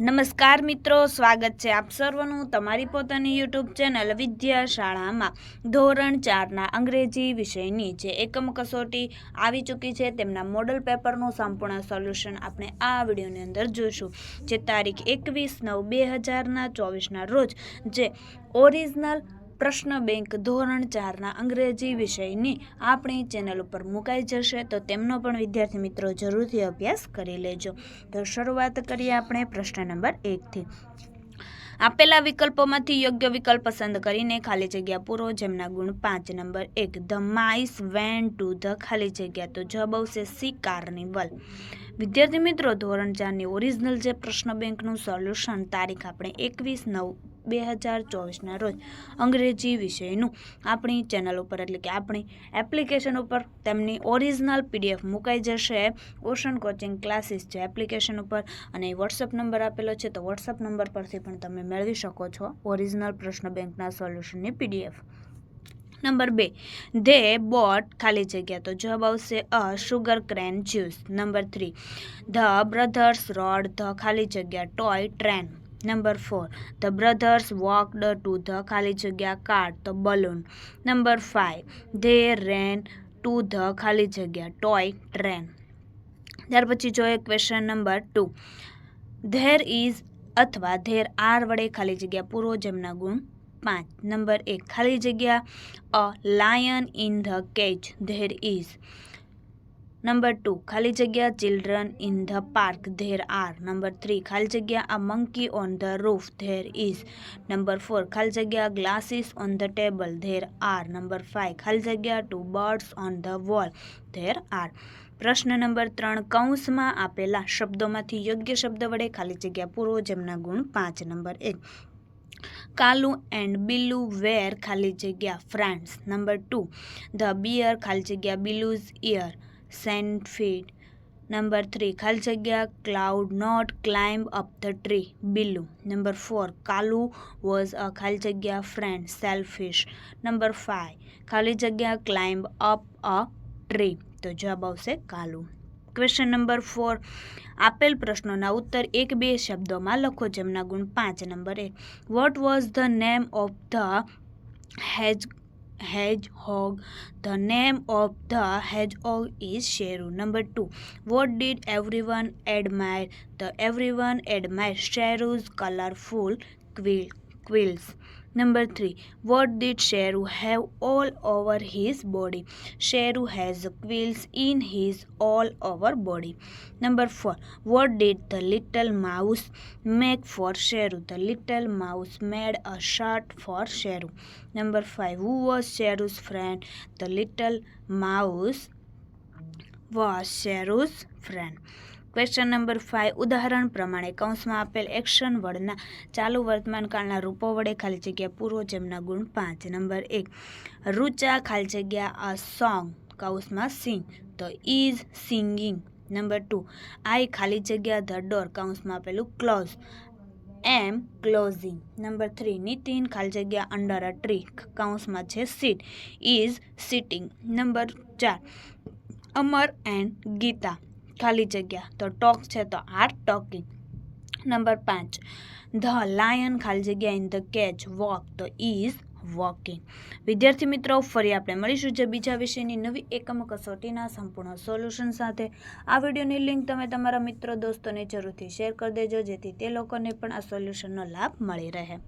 નમસ્કાર મિત્રો, સ્વાગત છે આપ સર્વનું તમારી પોતાની યુટ્યુબ ચેનલ વિદ્યા શાળામાં ધોરણ ચારના અંગ્રેજી વિષયની જે એકમ કસોટી આવી ચૂકી છે, તેમના મોડલ પેપરનું સંપૂર્ણ સોલ્યુશન આપણે આ વિડીયોની અંદર જોઈશું. જે તારીખ એકવીસ નવ બે હજારના ચોવીસના રોજ જે ઓરિજિનલ પ્રશ્ન બેંક ધોરણ ચારના અંગ્રેજી વિષયની આપણી ચેનલ ઉપર મુકાઈ જશે, તો તેમનો પણ વિદ્યાર્થી મિત્રો જરૂરથી અભ્યાસ કરી લેજો. તો શરૂઆત કરીએ આપણે પ્રશ્ન નંબર એકથી. આપેલા વિકલ્પોમાંથી યોગ્ય વિકલ્પ પસંદ કરીને ખાલી જગ્યા પૂરો, જેમના ગુણ પાંચ, નંબર એક, the mice went to the ખાલી જગ્યા. તો જવાબ આવશે સી, કાર્નિવલ. વિદ્યાર્થી મિત્રો, ધોરણ ચારની ઓરિજિનલ જે પ્રશ્ન બેંકનું સોલ્યુશન, તારીખ આપણે એકવીસ નવ બે હજાર ચોવીસના રોજ અંગ્રેજી વિષયનું આપણી ચેનલ ઉપર, એટલે કે આપણી એપ્લિકેશન ઉપર તેમની ઓરિજિનલ પીડીએફ મુકાઈ જશે. ઓશન કોચિંગ ક્લાસીસ છે એપ્લિકેશન ઉપર અને વોટ્સઅપ નંબર આપેલો છે, તો વોટ્સઅપ નંબર પરથી પણ તમે મેળવી શકો છો ઓરિજિનલ પ્રશ્ન બેંકના સોલ્યુશનની પીડીએફ નંબર બે ધે બોટ ખાલી જગ્યા, તો જવાબ આવશે a, sugar cane juice. Number three, the brothers rode, the ખાલી જગ્યા, toy train. Number four the brothers walked to the ખાલી જગ્યા card the balloon number five they ran to the ખાલી જગ્યા ટોય ટ્રેન ત્યાર પછી જોઈએ question number two there is અથવા ધેર આર વડે ખાલી જગ્યા પૂરો જેમના ગુણ પાંચ. નંબર એક, ખાલી જગ્યા a lion in the cage there is number two ખાલી જગ્યા children in the park there are number three ખાલી જગ્યા a monkey on the roof there is number four ખાલી જગ્યા glasses on the table there are number five ખાલી જગ્યા two birds on the wall there are પ્રશ્ન number ત્રણ, કૌંસમાં આપેલા શબ્દોમાંથી યોગ્ય શબ્દ વડે ખાલી જગ્યા પૂરો જેમના ગુણ પાંચ. નંબર એક, કાલુ એન્ડ બિલુ વેર ખાલી જગ્યા friends number two the bear ખાલી જગ્યા બિલુઝ ઇયર સેન્ડફીડ નંબર થ્રી ખાલી જગ્યા could not climb up the tree Billu number four Kalu was a ખાલી જગ્યા ફ્રેન્ડ સેલ્ફિશ નંબર ફાઇવ ખાલી જગ્યા ક્લાઇમ્બ અપ અ ટ્રી તો જવાબ આવશે કાલુ. ક્વેશ્ચન નંબર ફોર આપેલ પ્રશ્નોના ઉત્તર એક બે શબ્દોમાં લખો, જેમના ગુણ પાંચ, નંબર એક. What was the name of the hedge hedgehog. The name of the hedgehog is Sheru. Number two, what did everyone admire? The everyone admired Sheru's colorful quill, quills. Number three, what did Sheru have all over his body? Sheru has quills in his all over body. Number four, what did the little mouse make for Sheru? The little mouse made a shirt for Sheru. Number five, who was Sheru's friend? The little mouse was Sheru's friend. Question number five ઉદાહરણ પ્રમાણે કૌંસમાં આપેલ action વર્ડના ચાલુ વર્તમાન કાળના રૂપો વડે ખાલી જગ્યા પૂરો જેમના ગુણ પાંચ. નંબર એક, રૂચા ખાલી જગ્યા આ સોંગ કૌંસમાં સિંગ તો is singing. Number two I ખાલી જગ્યા ધ ડોર, કૌંસમાં આપેલું close. Am closing. Number three Nitin ખાલી જગ્યા અંડર અ ટ્રી, કૌંસમાં છે સીટ ઇઝ સિટિંગ નંબર ચાર, અમર એન્ડ ગીતા. ખાલી જગ્યા. તો ટોક છે તો આર ટોકિંગ. નંબર પાંચ. ધ લાયન ખાલી જગ્યા ઇન ધ કેચ વોક. તો ઇઝ વોકિંગ. વિદ્યાર્થી મિત્રો, ફરી આપણે મળીશું જે બીજા વિષયની નવી એકમ કસોટીના સંપૂર્ણ સોલ્યુશન સાથે. આ વિડીયોની લિંક તમે તમારા મિત્રો, દોસ્તોને જરૂરથી શેર કરી દેજો, જેથી તે લોકોને પણ આ સોલ્યુશનનો લાભ મળી રહે.